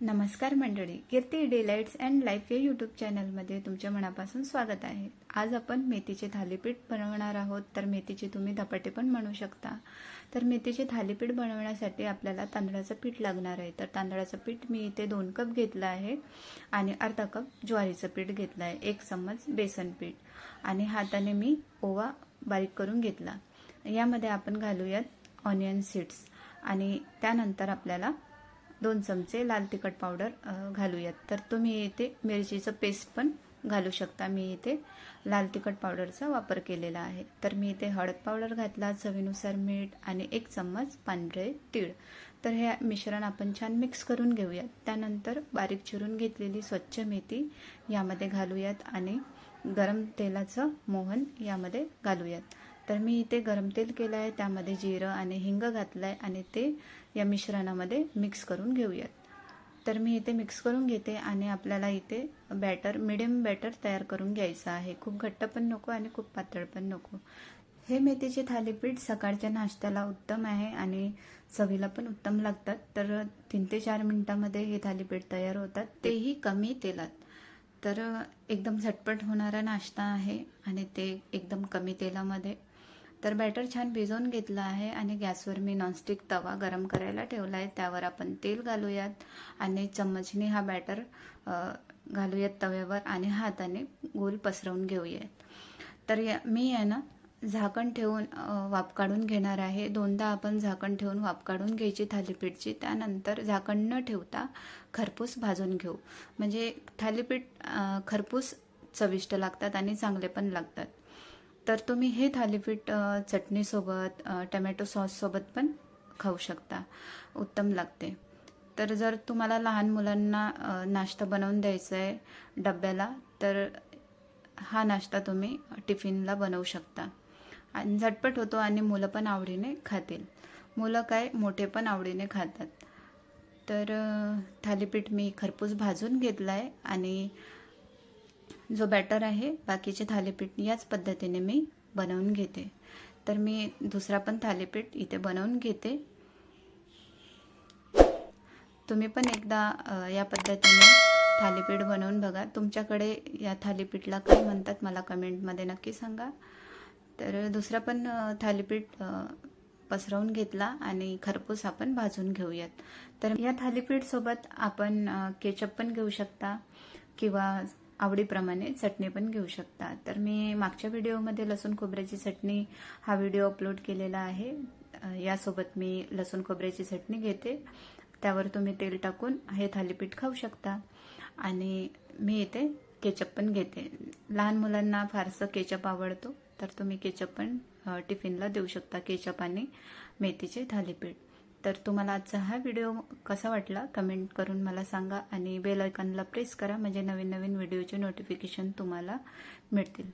नमस्कार मंडळी Kirti delights and life या यूट्यूब चॅनलमध्ये तुमच्या मनापासून स्वागत आहे. आज आपण मेथीचे थालीपीठ बनवणार आहोत तर मेथीचे तुम्ही धपाटे पण म्हणू शकता. तर मेथीचे थालीपीठ बनवण्यासाठी आपल्याला तांदळाचं पीठ लागणार आहे. तर तांदळाचं पीठ मी इथे दोन कप घेतलं आहे आणि अर्धा कप ज्वारीचं पीठ घेतलं आहे एक चम्मच बेसन पीठ. आणि हाताने मी ओवा बारीक करून घेतला. यामध्ये आपण घालूयात ऑनियन सीड्स आणि त्यानंतर आपल्याला दोन चमचे लाल तिखट पावडर घालूयात. तर तुम्ही इथे मिरचीचं पेस्ट पण घालू शकता. मी इथे लाल तिखट पावडरचा वापर केलेला आहे. तर मी इथे हळद पावडर घातला चवीनुसार मीठ आणि एक चम्मच पांढरे तीळ. तर हे मिश्रण आपण छान मिक्स करून घेऊयात. त्यानंतर बारीक चिरून घेतलेली स्वच्छ मेथी यामध्ये घालूयात आणि गरम तेलाचं मोहन यामध्ये घालूयात. तर मी इथे गरम तेल केलं आहे त्यामध्ये जिरं आणि हिंग घातलं आहे आणि ते या मिश्रणामध्ये मिक्स करून घेऊयात. तर मी इथे मिक्स करून घेते आणि आपल्याला इथे बॅटर मिडियम बॅटर तयार करून घ्यायचं आहे. खूप घट्ट पण नको आणि खूप पातळ पण नको. हे मेथीचे थालीपीठ सकाळच्या नाश्त्याला उत्तम आहे आणि चवीला पण उत्तम लागतात. तर तीन ते चार मिनिटामध्ये हे थालीपीठ तयार होतात. तेही कमी तेलात. तर एकदम झटपट होणारा नाश्ता आहे आणि ते एकदम कमी तेलामध्ये तर बॅटर छान भिजवून घेतलं आहे आणि गॅसवर मी नॉनस्टिक तवा गरम करायला ठेवला आहे त्यावर आपण तेल घालूयात आणि चम्मचने हा बॅटर घालूयात तव्यावर आणि हाताने गोल पसरवून घेऊयात. तर या मी आहे ना झाकण ठेवून वाफ काढून घेणार आहे. दोनदा आपण झाकण ठेवून वाफ काढून घ्यायची थालीपीठची. त्यानंतर झाकण न ठेवता खरपूस भाजून घेऊ. म्हणजे थालीपीठ खरपूस चविष्ट लागतात आणि चांगले पण लागतात. तर तुम्ही हे थालीपीठ चटणीसोबत टमॅटो सॉससोबत पण खाऊ शकता. उत्तम लागते. तर जर तुम्हाला लहान मुलांना नाश्ता बनवून द्यायचा आहे डब्याला तर हा नाश्ता तुम्ही टिफिनला बनवू शकता. आणि झटपट होतो आणि मुलं पण आवडीने खातील. मुलं काय मोठे पण आवडीने खातात. तर थालीपीठ मी खरपूस भाजून घेतला आहे आणि जो बॅटर आहे बाकीचे थालीपीठ याच पद्धतीने मी बनवून घेते. तर मी दुसरा पण थालीपीठ इथे बनवून घेते. तुम्ही पण एकदा या पद्धतीने थालीपीठ बनवून बघा. तुमच्याकडे या थालीपीठला काय म्हणतात मला कमेंटमध्ये नक्की सांगा. तर दुसरा पण थालीपीठ पसरवून घेतला आणि खरपूस आपण भाजून घेऊयात. तर या थालीपीठसोबत आपण केचप पण घेऊ शकता किंवा आवडीप्रमाणे चटणी पण घेऊ शकता. तर मी मागच्या व्हिडिओमध्ये लसूण खोबऱ्याची चटणी हा व्हिडिओ अपलोड केलेला आहे. यासोबत मी लसूण खोबऱ्याची चटणी घेते. त्यावर तुम्ही तेल टाकून हे थालीपीठ खाऊ शकता. आणि मी इथे केचप पण घेते. लहान मुलांना फारसं केचप आवडतो तर तुम्ही केचप पण टिफिनला देऊ शकता. केचप आणि मेथीचे थालीपीठ. तर तुम्हाला आजचा हा व्हिडिओ कसा वाटला कमेंट करून मला सांगा आणि बेल आयकॉनला प्रेस करा म्हणजे नवीन नवीन व्हिडिओचे नोटिफिकेशन तुम्हाला मिळतील.